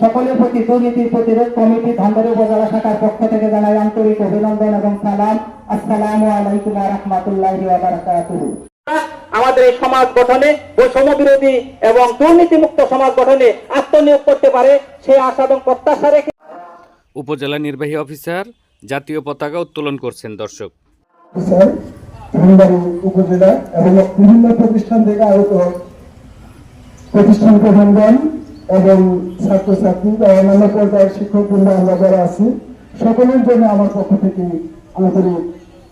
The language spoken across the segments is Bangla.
সকলের প্রতি দুর্নীতির প্রতিরোধ কমিটি ধানবাড়ি উপজেলা শাখার পক্ষ থেকে জানাই আন্তরিক অভিনন্দন এবং সালাম। আসসালামু আলাইকুম রহমতুল্লাহি বারাকাতুহু। আমাদের এই সমাজ গঠনে বৈষম্য বিরোধী এবং দুর্নীতি মুক্ত সমাজ গঠনে আত্মনিয়োগ করতে পারে সেই আশা এবং প্রত্যাশা রেখে উপজেলা নির্বাহী অফিসার জাতীয় পতাকা উত্তোলন করছেন দর্শক। স্যার উপজেলা এবং বিভিন্ন প্রতিষ্ঠান থেকে আগত প্রতিষ্ঠান প্রধানগণ এবং ছাত্রছাত্রী বা অন্যান্য পর্যায়ের শিক্ষক বৃন্দ আমরা যারা আছি, সকলের জন্য আমার পক্ষ থেকে আন্তরিক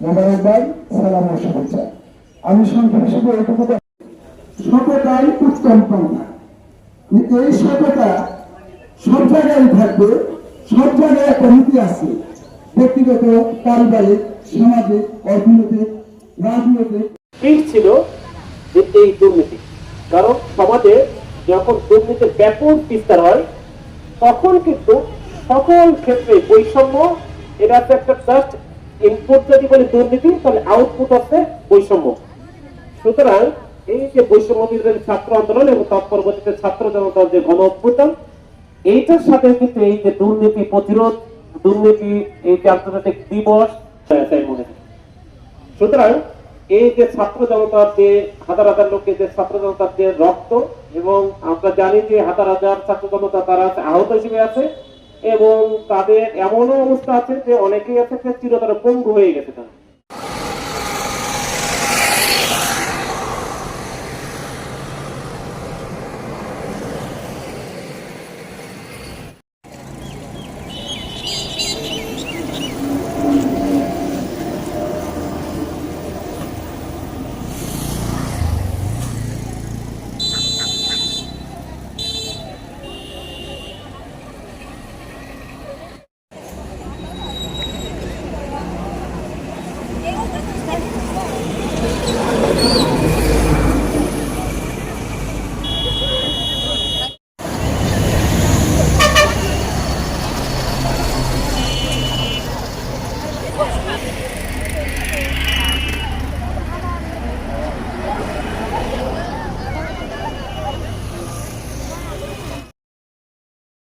মোবারকবাদ, সালাম ও শুভেচ্ছা। আমি সংক্ষেপে শুধু এটুকু সততাই উত্তম পন্থা এই সততা সব জায়গায় থাকবে, সব জায়গায় নীতি আছে। ব্যক্তিগত, পারিবারিক, সামাজিক, অর্থনৈতিক, রাজনৈতিক। পিঠ ছিল যে এই দুর্নীতি। কারণ সমাজে যখন দুর্নীতির ব্যাপক বিস্তার হয়, তখন কিন্তু সকল ক্ষেত্রে বৈষম্য, এটা হচ্ছে একটা জাস্ট ইনপুট যদি বলি দুর্নীতি, তাহলে আউটপুট হচ্ছে বৈষম্য। সুতরাং এই যে বৈষম্য বিরোধী ছাত্র আন্দোলন এবং তৎপরবর্তীতে ছাত্র জনতার যে গণ অভ্যুত্থান, এইটার সাথে কিন্তু এই যে দুর্নীতি প্রতিরোধ, দুর্নীতি এই যে আন্তর্জাতিক দিবস সুতরাং এই যে ছাত্র জনতার যে হাজার হাজার লোকের যে ছাত্র জনতার যে রক্ত এবং আমরা জানি যে হাজার হাজার ছাত্র জনতা তারা আহত হিসেবে আছে এবং তাদের এমনও অবস্থা আছে যে অনেকেই আছে চিরতরে পঙ্গু হয়ে গেছে তারা।